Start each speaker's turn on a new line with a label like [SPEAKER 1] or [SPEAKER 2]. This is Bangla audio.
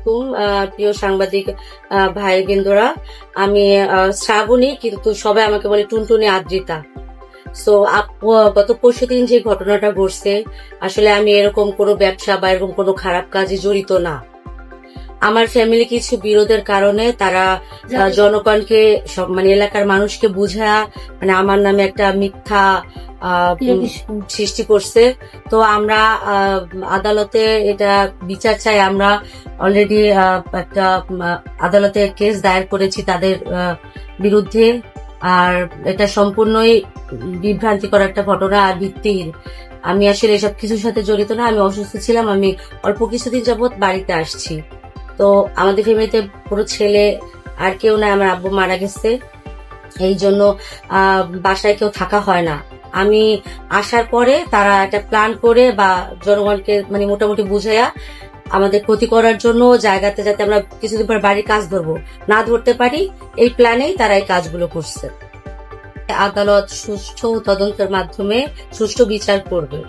[SPEAKER 1] আলাইকুম প্রিয় সাংবাদিক ভাই বিন্দুরা। আমি শ্রাবণী, কিন্তু সবাই আমাকে বলে টুনটুনি আদ্রিতা। সো গত পরশু দিন যে ঘটনাটা ঘটছে, আসলে আমি এরকম কোনো ব্যবসা বা এরকম কোনো খারাপ কাজে জড়িত না। আমার ফ্যামিলি কিছু বিরোধের কারণে তারা জনগণকে সব মানে এলাকার মানুষকে বুঝা মানে আমার নামে একটা মিথ্যা সৃষ্টি করছে। তো আমরা আদালতে এটা বিচার চাই। আমরা অলরেডি একটা আদালতে কেস দায়ের করেছি তাদের বিরুদ্ধে। আর এটা সম্পূর্ণই বিভ্রান্তিকর একটা ঘটনা আর ভিত্তিহীন। আমি আসলে এসব কিছুর সাথে জড়িত না। আমি অসুস্থ ছিলাম। আমি অল্প কিছুদিন যাবৎ বাড়িতে আসছি। তো আমাদের ফ্যামিলিতে পুরো ছেলে আর কেউ না আমার আব্বু মারা গেছে। এই জন্য বাসায় কেউ থাকা হয় না। আমি আসার পরে তারা একটা প্ল্যান করে বা জনগণকে মানে মোটামুটি বুঝাইয়া আমাদের ক্ষতি করার জন্য জায়গাতে যাতে আমরা কিছুদিন পর বাড়ির কাজ ধরবো। না ধরতে পারি, এই প্ল্যানেই তারা এই কাজগুলো করছে। আদালত সুষ্ঠু তদন্তের মাধ্যমে সুষ্ঠু বিচার করবে।